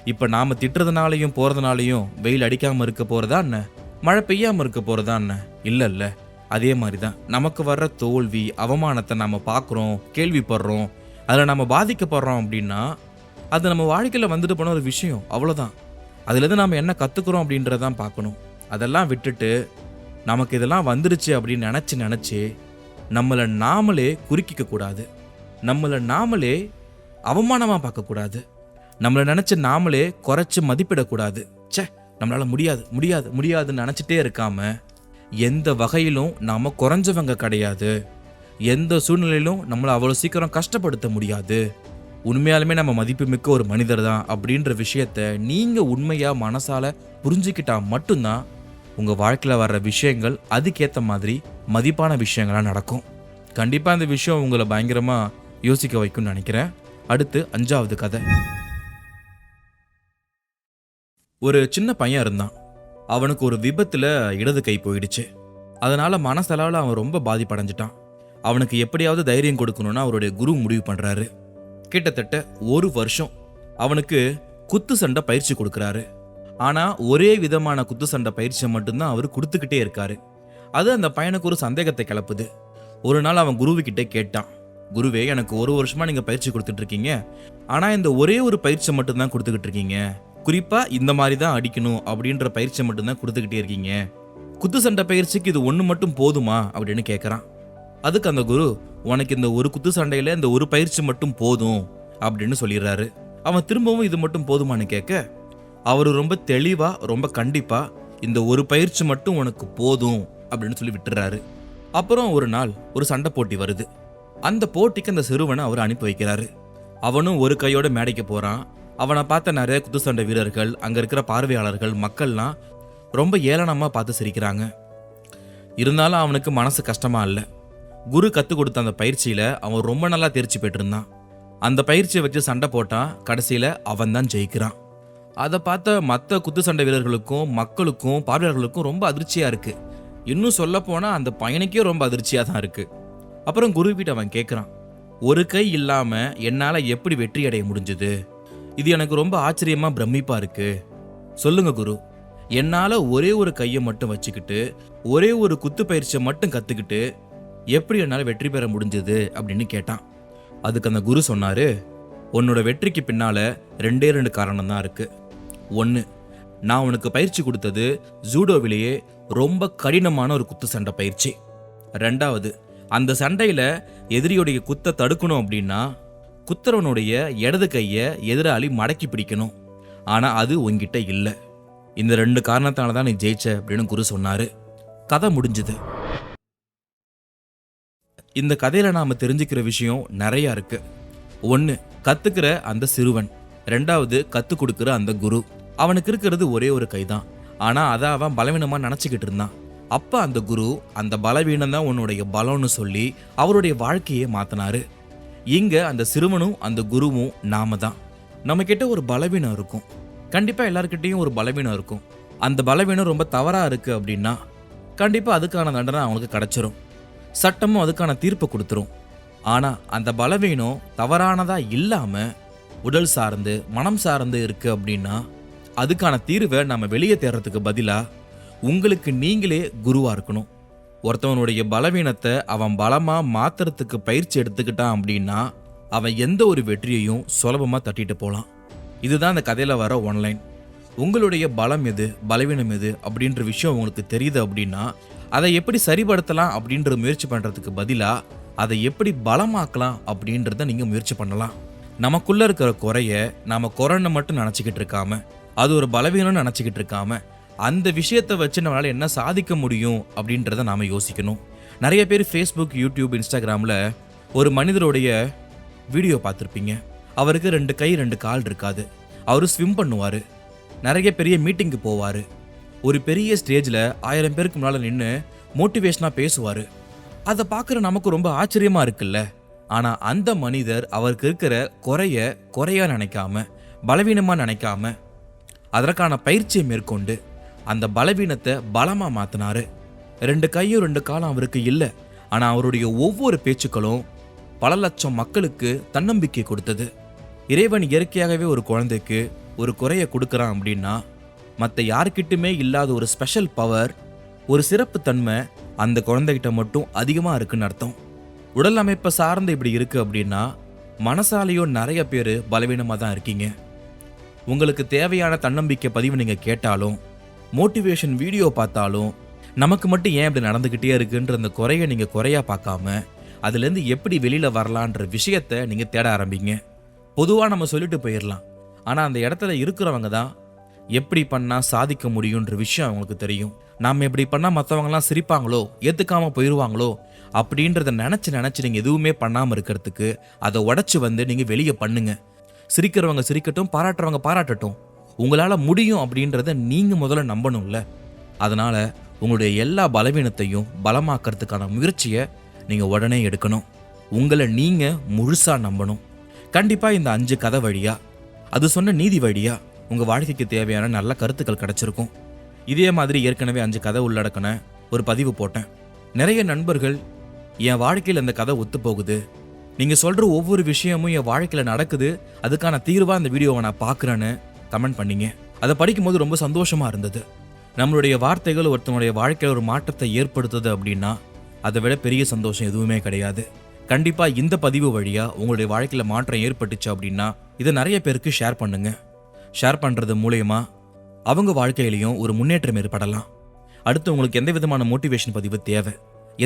இப்போ நாம் திட்டுறதுனாலையும் போகிறதுனாலையும் வெயில் அடிக்காமல் இருக்க போகிறதா என்ன? மழை பெய்யாமல் இருக்க போகிறதா என்ன? இல்லை இல்லை. அதே மாதிரி தான் நமக்கு வர்ற தோல்வி அவமானத்தை நாம் பார்க்குறோம் கேள்விப்படுறோம் அதில் நம்ம பாதிக்கப்படுறோம் அப்படின்னா அது நம்ம வாழ்க்கையில் வந்துட்டு போன ஒரு விஷயம் அவ்வளோதான் அதுலேருந்து நாம் என்ன கற்றுக்குறோம் அப்படின்றதான் பார்க்கணும். அதெல்லாம் விட்டுட்டு நமக்கு இதெல்லாம் வந்துருச்சு அப்படின்னு நினச்சி நினச்சி நம்மளை நாமளே குறுக்கிக்க கூடாது. நம்மளை நாமளே அவமானமாக பார்க்கக்கூடாது. நம்மளை நினச்சி நாமளே குறைச்சி மதிப்பிடக்கூடாது. ச்சே நம்மளால் முடியாது முடியாது முடியாதுன்னு நினச்சிட்டே இருக்காம எந்த வகையிலும் நாம் குறைஞ்சவங்க கிடையாது. எந்த சூழ்நிலையிலும் நம்மளை அவ்வளோ சீக்கிரம் கஷ்டப்படுத்த முடியாது. உண்மையாலுமே நம்ம மதிப்புமிக்க ஒரு மனிதர் தான் அப்படின்ற விஷயத்த நீங்கள் உண்மையாக மனசால் புரிஞ்சுக்கிட்டால் மட்டும்தான் உங்கள் வாழ்க்கையில் வர்ற விஷயங்கள் அதுக்கேற்ற மாதிரி மதிப்பான விஷயங்களாக நடக்கும். கண்டிப்பாக அந்த விஷயம் உங்களை பயங்கரமாக யோசிக்க வைக்கும்னு நினைக்கிறேன். அடுத்து அஞ்சாவது கதை. ஒரு சின்ன பையன் இருந்தான். அவனுக்கு ஒரு விபத்தில் இடது கை போயிடுச்சு. அதனால மனசளவில் அவன் ரொம்ப பாதிப்படைஞ்சிட்டான். அவனுக்கு எப்படியாவது தைரியம் கொடுக்கணும்னு அவருடைய குரு முடிவு பண்ணுறாரு கிட்டத்தட்ட ஒரு வருஷம் அவனுக்கு குத்து சண்டை பயிற்சி கொடுக்குறாரு. ஆனால் ஒரே விதமான குத்து சண்டை பயிற்சியை மட்டும்தான் அவர் கொடுத்துக்கிட்டே இருக்காரு. அது அந்த பையனுக்கு ஒரு சந்தேகத்தை கிளப்புது. ஒரு நாள் அவன் குருவுக்கிட்ட கேட்டான். குருவே எனக்கு ஒரு வருஷமா நீங்க பயிற்சி கொடுத்துட்டு இருக்கீங்க ஆனா இந்த ஒரே ஒரு பயிற்சி மட்டும்தான் கொடுத்துக்கிட்டு இருக்கீங்க குறிப்பா இந்த மாதிரி தான் அடிக்கணும் அப்படின்ற பயிற்சி மட்டும்தான் கொடுத்துக்கிட்டே இருக்கீங்க. குத்து சண்டை பயிற்சிக்கு இது ஒன்று மட்டும் போதுமா? அப்படின்னு கேட்குறான் அதுக்கு அந்த குரு உனக்கு இந்த ஒரு குத்து சண்டையில் இந்த ஒரு பயிற்சி மட்டும் போதும் அப்படின்னு சொல்லிடுறாரு. அவன் திரும்பவும் இது மட்டும் போதுமான்னு கேட்க அவர் ரொம்ப தெளிவாக ரொம்ப கண்டிப்பாக இந்த ஒரு பயிற்சி மட்டும் உனக்கு போதும் அப்படின்னு சொல்லி விட்டுறாரு அப்புறம் ஒரு நாள் ஒரு சண்டை போட்டி வருது. அந்த போட்டிக்கு அந்த சிறுவனை அவர் அனுப்பி வைக்கிறாரு. அவனும் ஒரு கையோட மேடைக்கு போறான். அவனை பார்த்த நிறைய குத்து சண்டை வீரர்கள் அங்க இருக்கிற பார்வையாளர்கள் மக்கள்லாம் ரொம்ப ஏளனமா பார்த்து சிரிக்கிறாங்க. இருந்தாலும் அவனுக்கு மனசு கஷ்டமா இல்லை. குரு கற்றுக் கொடுத்த அந்த பயிற்சியில அவன் ரொம்ப நல்லா தேர்ச்சி பெற்றிருந்தான். அந்த பயிற்சியை வச்சு சண்டை போட்டான். கடைசியில அவன் தான் ஜெயிக்கிறான். அதை பார்த்த மற்ற குத்து சண்டை வீரர்களுக்கும் மக்களுக்கும் பார்வையாளர்களுக்கும் ரொம்ப அதிர்ச்சியா இருக்கு. இன்னும் சொல்ல போனா அந்த பையனுக்கே ரொம்ப அதிர்ச்சியா தான் இருக்கு. அப்புறம் குரு கிட்ட அவன் கேட்குறான் ஒரு கை இல்லாமல் என்னால் எப்படி வெற்றி அடைய முடிஞ்சுது? இது எனக்கு ரொம்ப ஆச்சரியமாக பிரமிப்பாக இருக்குது சொல்லுங்க குரு. என்னால் ஒரே ஒரு கையை மட்டும் வச்சுக்கிட்டு ஒரே ஒரு குத்து பயிற்சியை மட்டும் கற்றுக்கிட்டு எப்படி என்னால் வெற்றி பெற முடிஞ்சது? அப்படின்னு கேட்டான். அதுக்கு அந்த குரு சொன்னார் உன்னோட வெற்றிக்கு பின்னால் ரெண்டே ரெண்டு காரணம் தான் இருக்குது ஒன்று நான் உனக்கு பயிற்சி கொடுத்தது ஜூடோவிலேயே ரொம்ப கடினமான ஒரு குத்து சண்டை பயிற்சி. ரெண்டாவது அந்த சண்டையில் எதிரியுடைய குத்தை தடுக்கணும் அப்படின்னா குத்துறவனுடைய இடது கையை எதிராளி மடக்கி பிடிக்கணும். ஆனால் அது உங்ககிட்ட இல்லை. இந்த ரெண்டு காரணத்தால தான் நீ ஜெயிச்ச அப்படின்னு குரு சொன்னார். கதை முடிஞ்சுது. இந்த கதையில் நாம் தெரிஞ்சுக்கிற விஷயம் நிறையா இருக்குது ஒன்று கற்றுக்கிற அந்த சிறுவன். ரெண்டாவது கற்றுக் கொடுக்குற அந்த குரு. அவனுக்கு இருக்கிறது ஒரே ஒரு கை தான் ஆனால் அதை அவன் பலவீனமாக நினச்சிக்கிட்டு இருந்தான். அப்போ அந்த குரு அந்த பலவீனம் தான் உன்னுடைய பலம்னு சொல்லி அவருடைய வாழ்க்கையை மாத்தினாரு. இங்கே அந்த சிறுவனும் அந்த குருவும் நாம தான் நம்மக்கிட்ட ஒரு பலவீனம் இருக்கும். கண்டிப்பாக எல்லாருக்கிட்டேயும் ஒரு பலவீனம் இருக்கும். அந்த பலவீனம் ரொம்ப தவறாக இருக்குது அப்படின்னா கண்டிப்பாக அதுக்கான தண்டனை அவங்களுக்கு கிடைச்சிரும். சட்டமும் அதுக்கான தீர்ப்பை கொடுத்துரும். ஆனால் அந்த பலவீனம் தவறானதாக இல்லாமல் உடல் சார்ந்து மனம் சார்ந்து இருக்குது அப்படின்னா அதுக்கான தீர்வை நம்ம வெளியே தேடுறதுக்கு பதிலாக உங்களுக்கு நீங்களே குருவாக இருக்கணும். ஒருத்தவனுடைய பலவீனத்தை அவன் பலமாக மாத்துறதுக்கு பயிற்சி எடுத்துக்கிட்டான் அப்படின்னா அவன் எந்த ஒரு வெற்றியையும் சுலபமாக தட்டிட்டு போகலாம் இதுதான் அந்த கதையில் வர ஒன்லைன் உங்களுடைய பலம் எது பலவீனம் எது அப்படின்ற விஷயம் உங்களுக்கு தெரியுது அப்படின்னா அதை எப்படி சரிப்படுத்தலாம் அப்படின்ற முயற்சி பண்ணுறதுக்கு பதிலாக அதை எப்படி பலமாக்கலாம் அப்படின்றத நீங்கள் முயற்சி பண்ணலாம். நமக்குள்ளே இருக்கிற குறைய நாம் குறைன்னு மட்டும் நினச்சிக்கிட்டு இருக்காம அது ஒரு பலவீனம்னு நினச்சிக்கிட்டு இருக்காம அந்த விஷயத்தை வச்சு நம்மளால என்ன சாதிக்க முடியும் அப்படின்றத நாம் யோசிக்கணும். நிறைய பேர் ஃபேஸ்புக் யூடியூப் இன்ஸ்டாகிராமில் ஒரு மனிதருடைய வீடியோ பார்த்துருப்பீங்க. அவருக்கு ரெண்டு கை ரெண்டு கால் இருக்காது. அவர் ஸ்விம் பண்ணுவார். நிறைய பெரிய மீட்டிங்க்கு போவார். ஒரு பெரிய ஸ்டேஜில் ஆயிரம் பேருக்கு முன்னால் நின்று மோட்டிவேஷனாக பேசுவார். அதை பார்க்குற நமக்கு ரொம்ப ஆச்சரியமாக இருக்குல்ல. ஆனால் அந்த மனிதர் அவருக்கு இருக்கிற குறைய குறையா நினைக்காம பலவீனமாக நினைக்காம அதற்கான பயிற்சியை மேற்கொண்டு அந்த பலவீனத்தை பலமாக மாற்றினாரு ரெண்டு கையும் ரெண்டு காலம் அவருக்கு இல்லை. ஆனால் அவருடைய ஒவ்வொரு பேச்சுக்களும் பல லட்சம் மக்களுக்கு தன்னம்பிக்கை கொடுத்தது. இறைவன் இயற்கையாகவே ஒரு குழந்தைக்கு ஒரு குறைய கொடுக்குறான் அப்படின்னா மற்ற யாருக்கிட்டுமே இல்லாத ஒரு ஸ்பெஷல் பவர் ஒரு சிறப்பு தன்மை அந்த குழந்தைகிட்ட மட்டும் அதிகமாக இருக்குன்னு அர்த்தம். உடல் அமைப்பை சார்ந்து இப்படி இருக்குது அப்படின்னா மனசாலேயும் நிறைய பேர் பலவீனமாக தான் இருக்கீங்க. உங்களுக்கு தேவையான தன்னம்பிக்கை பதிவு நீங்கள் கேட்டாலும் மோட்டிவேஷன் வீடியோ பார்த்தாலும் நமக்கு மட்டும் ஏன் இப்படி நடந்துக்கிட்டே இருக்குன்ற அந்த குறையை நீங்கள் குறையாக பார்க்காம அதுலேருந்து எப்படி வெளியில் வரலான்ற விஷயத்தை நீங்கள் தேட ஆரம்பிங்க. பொதுவாக நம்ம சொல்லிட்டு போயிடலாம். ஆனால் அந்த இடத்துல இருக்கிறவங்க தான் எப்படி பண்ணால் சாதிக்க முடியுன்ற விஷயம் அவங்களுக்கு தெரியும். நாம் எப்படி பண்ணால் மற்றவங்கலாம் சிரிப்பாங்களோ ஏற்றுக்காமல் போயிடுவாங்களோ அப்படின்றத நினச்சி நினச்சி நீங்கள் எதுவுமே பண்ணாமல் இருக்கிறதுக்கு அதை உடச்சி வந்து நீங்கள் வெளியே பண்ணுங்க. சிரிக்கிறவங்க சிரிக்கட்டும் பாராட்டுறவங்க பாராட்டட்டும். உங்களால் முடியும் அப்படின்றத நீங்கள் முதல்ல நம்பணும்ல. அதனால் உங்களுடைய எல்லா பலவீனத்தையும் பலமாக்கறதுக்கான முயற்சியை நீங்கள் உடனே எடுக்கணும். உங்களை நீங்கள் முழுசாக நம்பணும். கண்டிப்பாக இந்த அஞ்சு கதை வழியாக அது சொன்ன நீதி வழியாக உங்கள் வாழ்க்கைக்கு தேவையான நல்ல கருத்துக்கள் கிடச்சிருக்கும். இதே மாதிரி ஏற்கனவே அஞ்சு கதை உள்ளடக்கின ஒரு பதிவு போட்டேன். நிறைய நண்பர்கள் என் வாழ்க்கையில் இந்த கதை ஒத்து போகுது. நீங்கள் சொல்கிற ஒவ்வொரு விஷயமும் என் வாழ்க்கையில் நடக்குது. அதுக்கான தீர்வாக இந்த வீடியோவை நான் பார்க்கறேன்னு கமெண்ட் பண்ணீங்க. அதை படிக்கும்போது ரொம்ப சந்தோஷமாக இருந்தது. நம்மளுடைய வார்த்தைகள் ஒருத்தனுடைய வாழ்க்கையில் ஒரு மாற்றத்தை ஏற்படுத்துது அப்படின்னா அதை விட பெரிய சந்தோஷம் எதுவுமே கிடையாது. கண்டிப்பாக இந்த பதிவு வழியாக உங்களுடைய வாழ்க்கையில் மாற்றம் ஏற்பட்டுச்சு அப்படின்னா இதை நிறைய பேருக்கு ஷேர் பண்ணுங்க. ஷேர் பண்ணுறது மூலயமா அவங்க வாழ்க்கையிலையும் ஒரு முன்னேற்றம் ஏற்படலாம். அடுத்து உங்களுக்கு எந்த விதமான மோட்டிவேஷன் பதிவு தேவை?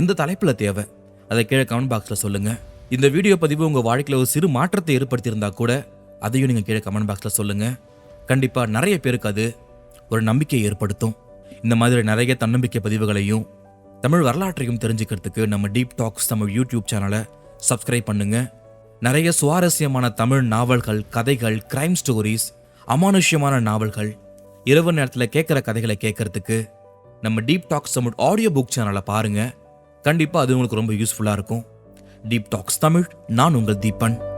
எந்த தலைப்பில் தேவை? அதை கீழே கமெண்ட் பாக்ஸில் சொல்லுங்கள் இந்த வீடியோ பதிவு உங்கள் வாழ்க்கையில் ஒரு சிறு மாற்றத்தை ஏற்படுத்தியிருந்தா கூட அதையும் நீங்கள் கீழே கமெண்ட் பாக்ஸில் சொல்லுங்கள் கண்டிப்பாக நிறைய பேருக்கு அது ஒரு நம்பிக்கையை ஏற்படுத்தும். இந்த மாதிரி நிறைய தன்னம்பிக்கை பதிவுகளையும் தமிழ் வரலாற்றையும் தெரிஞ்சுக்கிறதுக்கு நம்ம டீப் டாக்ஸ் தமிழ் யூடியூப் சேனலை சப்ஸ்கிரைப் பண்ணுங்க. நிறைய சுவாரஸ்யமான தமிழ் நாவல்கள் கதைகள் கிரைம் ஸ்டோரிஸ் அமானுஷ்யமான நாவல்கள் இரவு நேரத்தில் கேட்குற கதைகளை கேட்கறதுக்கு நம்ம Deep Talks Tamil audio book சேனலை பாருங்கள் கண்டிப்பாக அது உங்களுக்கு ரொம்ப யூஸ்ஃபுல்லாக இருக்கும். டீப் டாக்ஸ் தமிழ் நான் உங்கள் தீபன்.